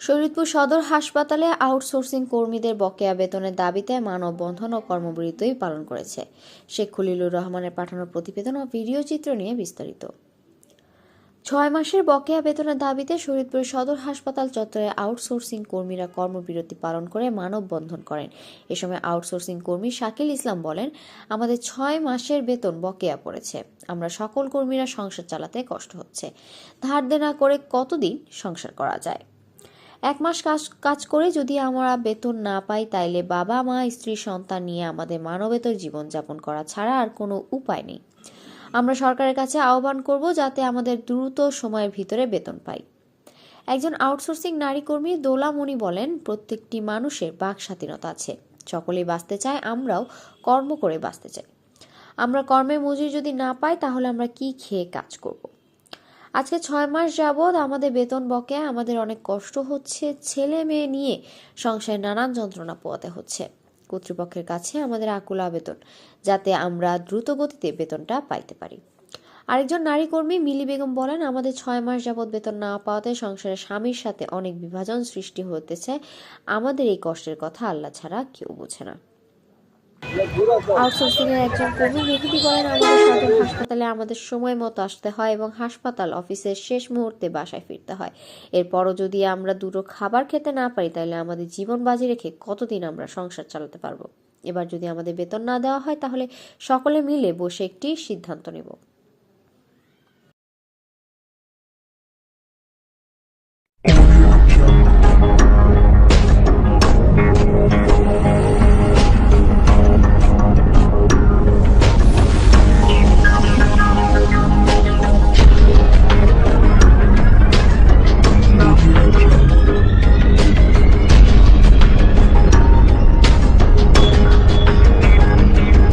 শরীরপুর সদর হাসপাতালে আউটসোর্সিং কর্মীদের বকেয়া বেতনের দাবিতে মানববন্ধন ও কর্মবিরতিই পালন করেছে। শেখ খলিলুর রহমানের পাঠানো প্রতিবেদন ও ভিডিও চিত্র নিয়ে বিস্তারিত। ছয় মাসের বকেয়া বেতনের দাবিতে শরীদপুর সদর হাসপাতাল চত্বরে আউটসোর্সিং কর্মীরা কর্মবিরতি পালন করে মানববন্ধন করেন। এ সময় আউটসোর্সিং কর্মী শাকিল ইসলাম বলেন, আমাদের ছয় মাসের বেতন বকেয়া পড়েছে। আমরা সকল কর্মীরা সংসার চালাতে কষ্ট হচ্ছে। ধার দেনা করে কতদিন সংসার করা যায়? এক মাস কাজ কাজ করে যদি আমরা বেতন না পাই, তাইলে বাবা মা, স্ত্রী, সন্তান নিয়ে আমাদের মানবেতর জীবনযাপন করা ছাড়া আর কোনো উপায় নেই। আমরা সরকারের কাছে আহ্বান করব যাতে আমাদের দ্রুত সময়ের ভিতরে বেতন পাই। একজন আউটসোর্সিং নারী কর্মী দোলামণি বলেন, প্রত্যেকটি মানুষের বাক স্বাধীনতা আছে। সকলেই বাঁচতে চায়, আমরাও কর্ম করে বাঁচতে চাই। আমরা কর্মের মজুরি যদি না পাই, তাহলে আমরা কি খেয়ে কাজ করব। আজকে ছয় মাস যাবৎ আমাদের বেতন বকেয়া, আমাদের অনেক কষ্ট হচ্ছে, ছেলে মেয়ে নিয়ে সংসারে নানান যন্ত্রণা পোয়াতে হচ্ছে। কর্তৃপক্ষের কাছে আমাদের আকুল আবেদন, যাতে আমরা দ্রুত গতিতে বেতনটা পাইতে পারি। আরেকজন নারী কর্মী মিলি বেগম বলেন, আমাদের ছয় মাস যাবৎ বেতন না পাওয়াতে সংসারে স্বামীর সাথে অনেক বিভাজন সৃষ্টি হতেছে। আমাদের এই কষ্টের কথা আল্লাহ ছাড়া কেউ বোঝে না। আউটসোর্সিং এর একজন কর্মী মেহেদি করেন আমাদের সদর হাসপাতালে আমাদের সময় মতো আসতে হয় এবং হাসপাতাল অফিসের শেষ মুহূর্তে বাসায় ফিরতে হয়। এরপরও যদি আমরা দুটো খাবার খেতে না পারি, তাহলে আমাদের জীবন বাজি রেখে কতদিন আমরা সংসার চালাতে পারব? এবার যদি আমাদের বেতন না দেওয়া হয়, তাহলে সকলে মিলে বসে একটি সিদ্ধান্ত নেব।